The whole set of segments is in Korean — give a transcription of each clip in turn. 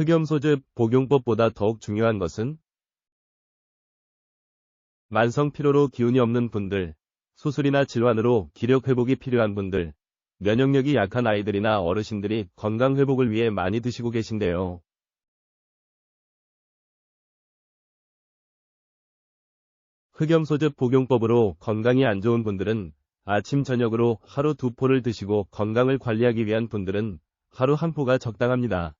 흑염소즙 복용법보다 더욱 중요한 것은 만성 피로로 기운이 없는 분들, 수술이나 질환으로 기력 회복이 필요한 분들, 면역력이 약한 아이들이나 어르신들이 건강 회복을 위해 많이 드시고 계신데요. 흑염소즙 복용법으로 건강이 안 좋은 분들은 아침 저녁으로 하루 두 포를 드시고 건강을 관리하기 위한 분들은 하루 한 포가 적당합니다.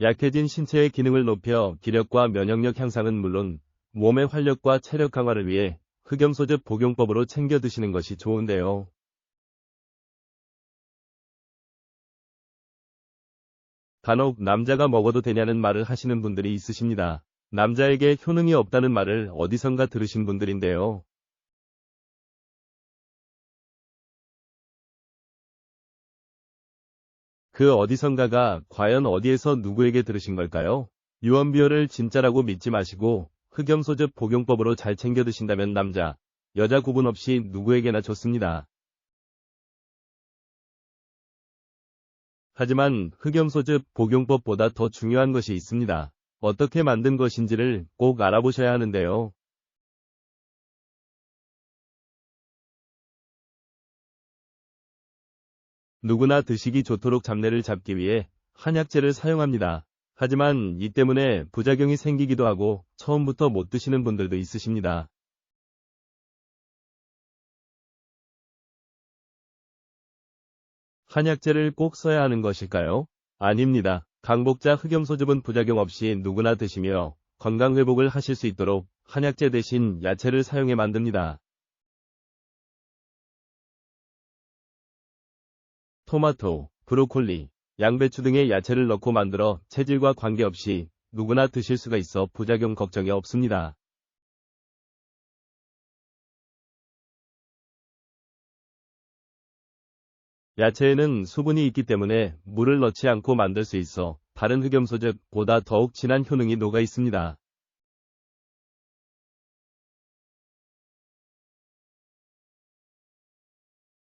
약해진 신체의 기능을 높여 기력과 면역력 향상은 물론 몸의 활력과 체력 강화를 위해 흑염소즙 복용법으로 챙겨 드시는 것이 좋은데요. 간혹 남자가 먹어도 되냐는 말을 하시는 분들이 있으십니다. 남자에게 효능이 없다는 말을 어디선가 들으신 분들인데요. 그 어디선가가 과연 어디에서 누구에게 들으신 걸까요? 유언비어를 진짜라고 믿지 마시고 흑염소즙 복용법으로 잘 챙겨 드신다면 남자, 여자 구분 없이 누구에게나 좋습니다. 하지만 흑염소즙 복용법보다 더 중요한 것이 있습니다. 어떻게 만든 것인지를 꼭 알아보셔야 하는데요. 누구나 드시기 좋도록 잡내를 잡기 위해 한약재를 사용합니다. 하지만 이 때문에 부작용이 생기기도 하고 처음부터 못 드시는 분들도 있으십니다. 한약재를 꼭 써야 하는 것일까요? 아닙니다. 강복자 흑염소즙은 부작용 없이 누구나 드시며 건강 회복을 하실 수 있도록 한약재 대신 야채를 사용해 만듭니다. 토마토, 브로콜리, 양배추 등의 야채를 넣고 만들어 체질과 관계없이 누구나 드실 수가 있어 부작용 걱정이 없습니다. 야채에는 수분이 있기 때문에 물을 넣지 않고 만들 수 있어 다른 흑염소 즙보다 더욱 진한 효능이 녹아 있습니다.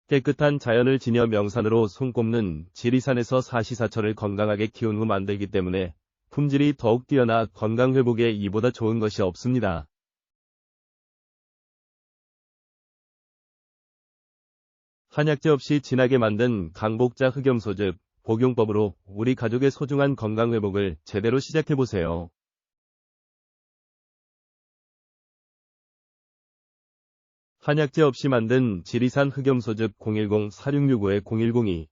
깨끗한 자연을 지녀 명산으로 손꼽는 지리산에서 사시사철을 건강하게 키운 후 만들기 때문에 품질이 더욱 뛰어나 건강 회복에 이보다 좋은 것이 없습니다. 한약재 없이 진하게 만든 강복자 흑염소즙 복용법으로 우리 가족의 소중한 건강 회복을 제대로 시작해보세요. 한약재 없이 만든 지리산 흑염소 즙 010-4665-0102